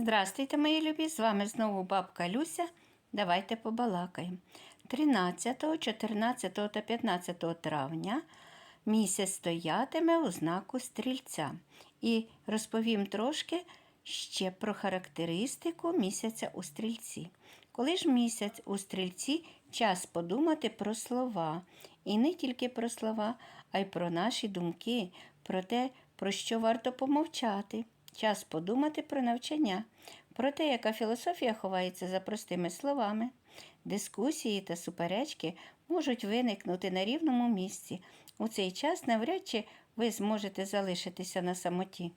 Здравствуйте, мої любі! З вами знову бабка Люся. Давайте побалакаємо. 13, 14 та 15 травня місяць стоятиме у знаку стрільця. І розповім трошки ще про характеристику місяця у стрільці. Коли ж місяць у стрільці, час подумати про слова. І не тільки про слова, а й про наші думки, про те, про що варто помовчати. Час подумати про навчання, про те, яка філософія ховається за простими словами. Дискусії та суперечки можуть виникнути на рівному місці. У цей час навряд чи ви зможете залишитися на самоті.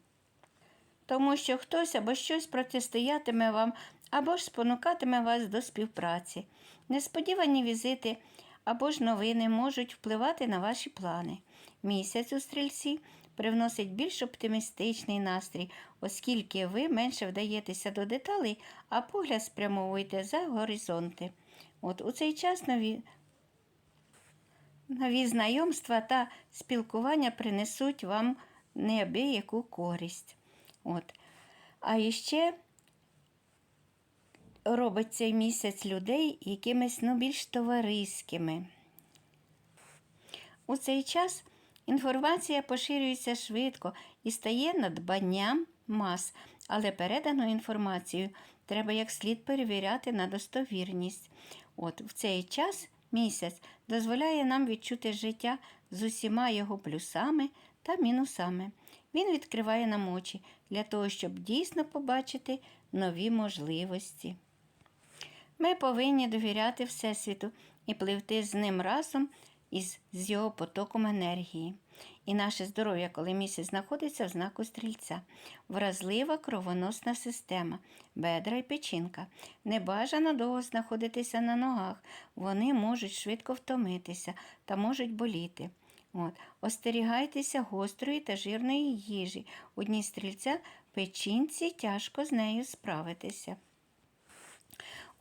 Тому що хтось або щось протистоятиме вам, або ж спонукатиме вас до співпраці. Несподівані візити або ж новини можуть впливати на ваші плани. Місяць у стрільці привносить більш оптимістичний настрій, оскільки ви менше вдаєтеся до деталей, а погляд спрямовуєте за горизонти. От у цей час нові, нові знайомства та спілкування принесуть вам неабияку користь. От. А іще робить цей місяць людей якимись ну, більш товариськими. У цей час інформація поширюється швидко і стає надбанням мас, але передану інформацію треба як слід перевіряти на достовірність. От в цей час місяць дозволяє нам відчути життя з усіма його плюсами та мінусами. Він відкриває нам очі для того, щоб дійсно побачити нові можливості. Ми повинні довіряти Всесвіту і пливти з ним разом із з його потоком енергії. І наше здоров'я, коли місяць знаходиться в знаку стрільця, вразлива кровоносна система, бедра і печінка. Небажано довго знаходитися на ногах, вони можуть швидко втомитися та можуть боліти. От. Остерігайтеся гострої та жирної їжі. У дні стрільця печінці тяжко з нею справитися.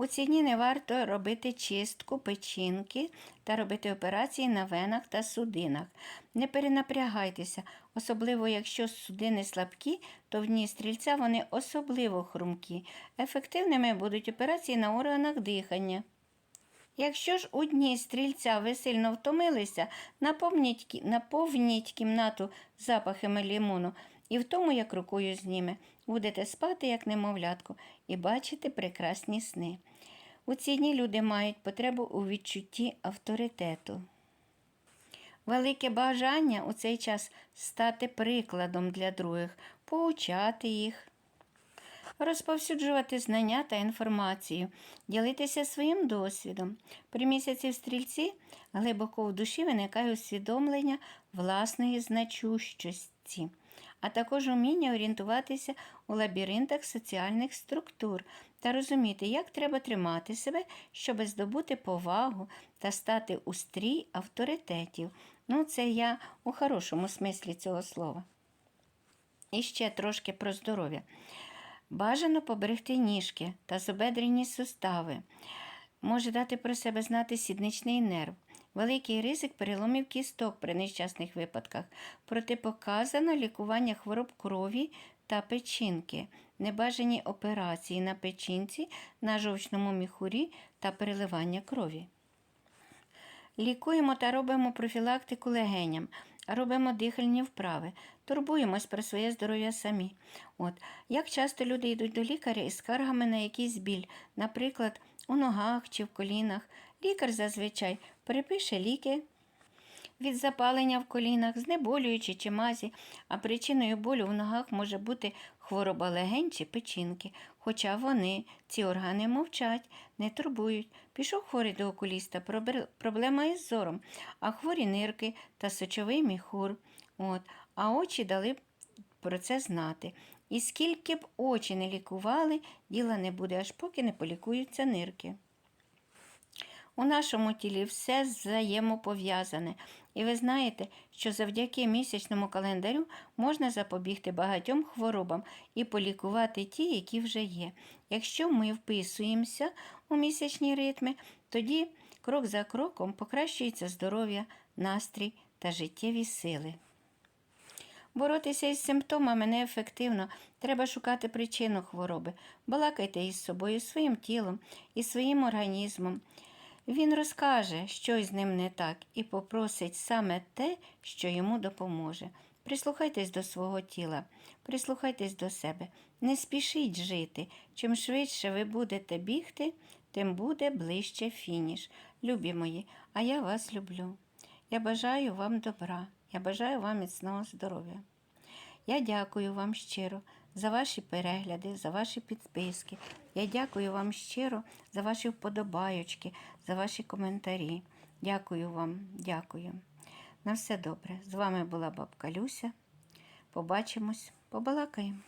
У ці дні не варто робити чистку печінки та робити операції на венах та судинах. Не перенапрягайтеся, особливо якщо судини слабкі, то в дні стрільця вони особливо хрумкі. Ефективними будуть операції на органах дихання. Якщо ж у дні стрільця ви сильно втомилися, наповніть, наповніть кімнату запахами лімону і в тому, як рукою зніме, будете спати, як немовлятко, і бачити прекрасні сни. У ці дні люди мають потребу у відчутті авторитету. Велике бажання у цей час стати прикладом для других, поучати їх, розповсюджувати знання та інформацію, ділитися своїм досвідом. При місяці в стрільці глибоко в душі виникає усвідомлення власної значущості, а також уміння орієнтуватися у лабіринтах соціальних структур та розуміти, як треба тримати себе, щоб здобути повагу та стати у стрій авторитетів. Ну, це я у хорошому смислі цього слова. І ще трошки про здоров'я. Бажано поберегти ніжки та зобедрені сустави. Може дати про себе знати сідничний нерв, великий ризик переломів кісток при нещасних випадках, протипоказано лікування хвороб крові та печінки, небажані операції на печінці, на жовчному міхурі та переливання крові. Лікуємо та робимо профілактику легеням, робимо дихальні вправи, турбуємось про своє здоров'я самі. От, Як часто люди йдуть до лікаря із скаргами на якийсь біль, наприклад, у ногах чи в колінах, лікар зазвичай припише ліки від запалення в колінах, знеболюючи чи мазі, а причиною болю в ногах може бути хвороба легень чи печінки, хоча вони, ці органи мовчать, не турбують. Пішов хворий до окуліста, проблема із зором, а хворі нирки та сочовий міхур. От, А очі дали б про це знати. І скільки б очі не лікували, діла не буде, аж поки не полікуються нирки. У нашому тілі все взаємопов'язане. І ви знаєте, що завдяки місячному календарю можна запобігти багатьом хворобам і полікувати ті, які вже є. Якщо ми вписуємося у місячні ритми, тоді крок за кроком покращується здоров'я, настрій та життєві сили. Боротися із симптомами неефективно. Треба шукати причину хвороби. Балакайте із собою, своїм тілом і своїм організмом. Він розкаже, що з ним не так, і попросить саме те, що йому допоможе. Прислухайтесь до свого тіла, прислухайтесь до себе. Не спішіть жити. Чим швидше ви будете бігти, тим буде ближче фініш. Любі мої, а я вас люблю. Я бажаю вам добра, я бажаю вам міцного здоров'я. Я дякую вам щиро за ваші перегляди, за ваші підписки. Я дякую вам щиро за ваші вподобайочки, за ваші коментарі. Дякую вам, дякую. На все добре. З вами була бабка Люся. Побачимось, побалакаємо.